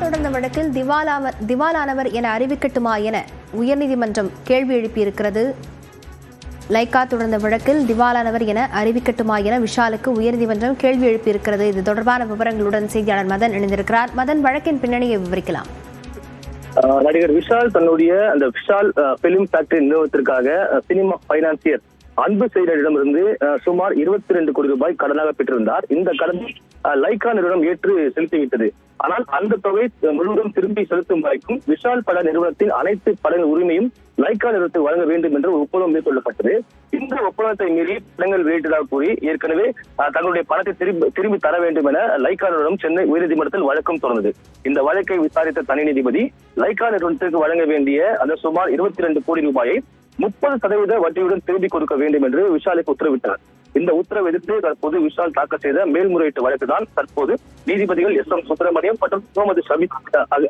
தொடர்ந்த வழக்கில் திவாலாவர் திவாலானவர் என அறிவிக்கட்டுமா என உயர்நீதிமன்றம் கேள்வி எழுப்பியிருக்கிறது. லைக்கா தொடர்ந்த வழக்கில் திவாலானவர் என அறிவிக்கட்டுமா என விஷாலுக்கு உயர்நீதிமன்றம் கேள்வி எழுப்பியிருக்கிறது. இது தொடர்பான விவரங்களுடன் செய்தியாளர் மதன் இணைந்திருக்கிறார். மதன் வழக்கின் பின்னணியை விவரிக்கலாம். நடிகர் விஷால் தன்னுடைய அந்த விஷால் பிலிம் ஃபேக்டரி நிறுவனத்திற்காக சினிமா பைனான்சியர் அன்பு செயலரிடமிருந்து சுமார் இருபத்தி ரெண்டு கோடி ரூபாய் கடனாக பெற்றிருந்தார். இந்த கடன் லைகா நிறுவனம் ஏற்று செலுத்திவிட்டது. ஆனால் அந்த தொகை முழுவதும் திரும்பி செலுத்தும் வரைக்கும் விஷால் பட நிறுவனத்தின் அனைத்து பட உரிமையும் லைக்கா நிறுவனத்தை வழங்க வேண்டும் என்று ஒப்பந்தம் மேற்கொள்ளப்பட்டது. இந்த ஒப்பந்தத்தை மீறி படங்கள் வெளியிட்டதாக கூறி ஏற்கனவே தங்களுடைய பணத்தை திரும்பி திரும்பி தர வேண்டும் என லைக்கா நிறுவனம் சென்னை உயர்நீதிமன்றத்தில் வழக்கம் தொடர்ந்தது. இந்த வழக்கை விசாரித்த தனி நீதிபதி லைக்கா நிறுவனத்திற்கு வழங்க வேண்டிய அந்த சுமார் இருபத்தி இரண்டு கோடி ரூபாயை முப்பது சதவீத வட்டியுடன் திரும்பி கொடுக்க வேண்டும் என்று விஷாலுக்கு உத்தரவிட்டார். இந்த உத்தரவு எதிர்த்து தற்போது விஷால் தாக்கல் செய்த மேல்முறையீட்டு வழக்கு தான் தற்போது நீதிபதிகள் எஸ் எம் சுப்பிரமணியம் மற்றும் முகமது ஷபீக்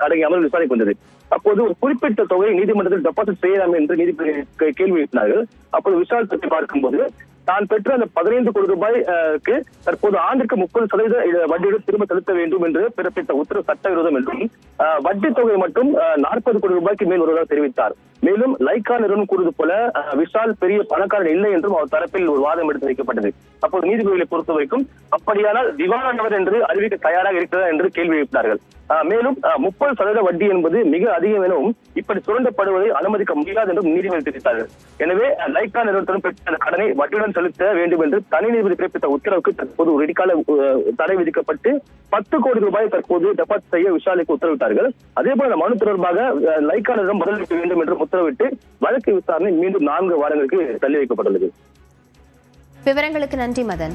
அடங்கிய அமர்வு விசாரிக்கு வந்தது அப்போது ஒரு குறிப்பிட்ட தொகை நீதிமன்றத்தில் டெபாசிட் செய்யலாம் என்று நீதிபதி கேள்வி எழுப்பினார்கள். அப்போது விஷால் பற்றி பார்க்கும்போது தான் பெற்ற அந்த பதினைந்து கோடி ரூபாய்க்கு தற்போது ஆண்டுக்கு முப்பது சதவீத வட்டியுடன் திரும்ப செலுத்த வேண்டும் என்று பிறப்பித்த உத்தரவு சட்டவிரோதம் என்றும் வட்டி தொகை மட்டும் நாற்பது கோடி ரூபாய்க்கு மேல் வருவதாக தெரிவித்தார். மேலும் லைகா நிறுவனம் கூறுவது போல விஷால் பெரிய பணக்காரன் இல்லை என்றும் அவர் தரப்பில் ஒரு வாதம் எடுத்து வைக்கப்பட்டது. அப்போது நீதிபதிகளை பொறுத்த வரைக்கும் அப்படியானால் திவாலானவர் என்று அறிவிக்க தயாராக இருக்கிறதா என்று கேள்வி எழுப்பினார்கள். மேலும் முப்பது சதவீத வட்டி என்பது மிக அதிகம் எனவும் இப்படி சுரண்டப்படுவதை அனுமதிக்க முடியாது என்றும் நீதிபதி தெரிவித்தார்கள். எனவே லைகா லைக்கா நிறுவனத்திடம் பெற்ற அந்த கடனை வட்டியுடன் செலுத்த வேண்டும் என்று தனி நீதிபதி பிறப்பித்த உத்தரவுக்கு தற்போது ஒரு இடிக்கால தடை விதிக்கப்பட்டு பத்து கோடி ரூபாய் தற்போது டெபாசிட் செய்ய விஷாலுக்கு உத்தரவிட்டார்கள். அதே போல மனு தொடர்பாக அஹ், பதிலளிக்க வேண்டும் என்று உத்தரவிட்டு வழக்கு விசாரணை மீண்டும் நான்கு வாரங்களுக்கு தள்ளி வைக்கப்பட்டுள்ளது. விவரங்களுக்கு நன்றி மதன்.